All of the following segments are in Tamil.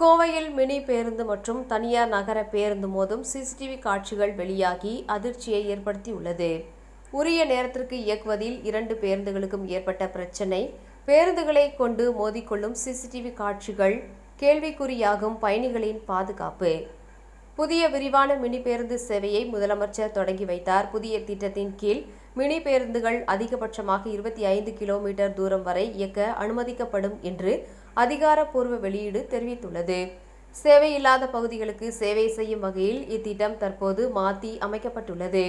கோவையில் மினி பேருந்து மற்றும் தனியார் நகர பேருந்து மோதும் சிசிடிவி காட்சிகள் வெளியாகி அதிர்ச்சியை ஏற்படுத்தியுள்ளது. உரிய நேரத்திற்கு இயக்குவதில் இரண்டு பேருந்துகளுக்கும் ஏற்பட்ட பிரச்சினை. பேருந்துகளை கொண்டு மோதிக்கொள்ளும் சிசிடிவி காட்சிகள் கேள்விக்குறியாகும் பயணிகளின் பாதுகாப்பு. புதிய விரிவான மினி பேருந்து சேவையை முதலமைச்சர் தொடங்கி வைத்தார். புதிய திட்டத்தின் கீழ் மினி பேருந்துகள் அதிகபட்சமாக இருபத்தி ஐந்து கிலோமீட்டர் தூரம் வரை இயக்க அனுமதிக்கப்படும் என்று அதிகாரப்பூர்வ வெளியீடு தெரிவித்துள்ளது. சேவை இல்லாத பகுதிகளுக்கு சேவை செய்யும் வகையில் இத்திட்டம் தற்போது மாற்றி அமைக்கப்பட்டுள்ளது.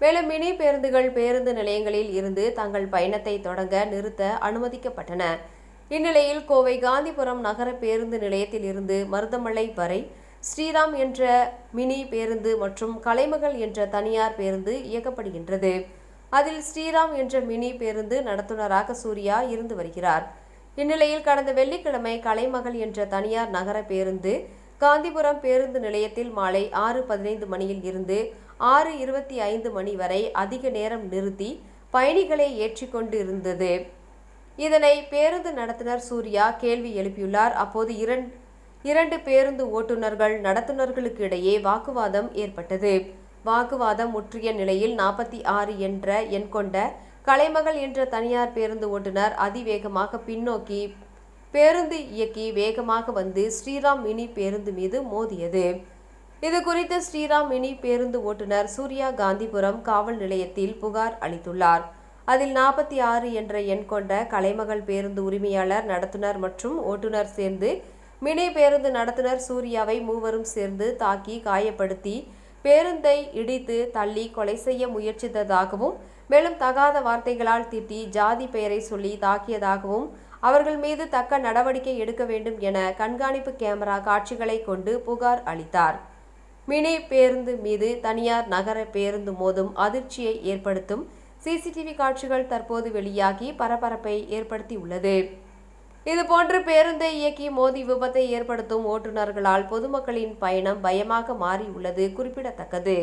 மேலும் மினி பேருந்துகள் பேருந்து நிலையங்களில் இருந்து தங்கள் பயணத்தை தொடங்க நிறுத்த அனுமதிக்கப்பட்டன. இந்நிலையில் கோவை காந்திபுரம் நகர பேருந்து நிலையத்தில் இருந்து மருதமலை வரை ஸ்ரீராம் என்ற மினி பேருந்து மற்றும் கலைமகள் என்ற தனியார் பேருந்து இயக்கப்படுகின்றது. அதில் ஸ்ரீராம் என்ற மினி பேருந்து நடத்துனராக சூர்யா இருந்து வருகிறார். இந்நிலையில் கடந்த வெள்ளிக்கிழமை கலைமகள் என்ற தனியார் நகர பேருந்து காந்திபுரம் பேருந்து நிலையத்தில் மாலை ஆறு பதினைந்து மணியில் இருந்து ஆறு இருபத்தி ஐந்து மணி வரை அதிக நேரம் நிறுத்தி பயணிகளை ஏற்றிக்கொண்டு இருந்தது இதனை பேருந்து நடத்துனர் சூர்யா கேள்வி எழுப்பியுள்ளார். அப்போது இரண்டு இரண்டு பேருந்து ஓட்டுநர்கள் நடத்துனர்களுக்கு இடையே வாக்குவாதம் ஏற்பட்டது. வாக்குவாதம் முற்றிய நிலையில் நாற்பத்தி ஆறு என்ற எண் கொண்ட கலைமகள் என்ற தனியார் பேருந்து ஓட்டுநர் அதிவேகமாக பின்னோக்கி பேருந்து இயக்கி வேகமாக வந்து ஸ்ரீராம் மினி பேருந்து மீது மோதியது. இது குறித்து ஸ்ரீராம் மினி பேருந்து ஓட்டுநர் சூர்யா காந்திபுரம் காவல் நிலையத்தில் புகார் அளித்துள்ளார். அதில் நாற்பத்தி ஆறு என்ற எண் கொண்ட கலைமகள் பேருந்து உரிமையாளர் நடத்துனர் மற்றும் ஓட்டுநர் சேர்ந்து மினி பேருந்து நடத்துனர் சூர்யாவை மூவரும் சேர்ந்து தாக்கி காயப்படுத்தி பேருந்தை இடித்து தள்ளி கொலை செய்ய முயற்சித்ததாகவும் மேலும் தகாத வார்த்தைகளால் திட்டி ஜாதி பெயரை சொல்லி தாக்கியதாகவும் அவர்கள் மீது தக்க நடவடிக்கை எடுக்க வேண்டும் என கண்காணிப்பு கேமரா காட்சிகளை கொண்டு புகார் அளித்தார். மினி பேருந்து மீது தனியார் நகர பேருந்து மோதும் அதிர்ச்சியை ஏற்படுத்தும் சிசிடிவி காட்சிகள் தற்போது வெளியாகி பரபரப்பை ஏற்படுத்தியுள்ளது. இதுபோன்று பேருந்தை இயக்கி மோதி விபத்தை ஏற்படுத்தும் ஓட்டுநர்களால் பொதுமக்களின் பயணம் பயமாக மாறியுள்ளது குறிப்பிடத்தக்கது.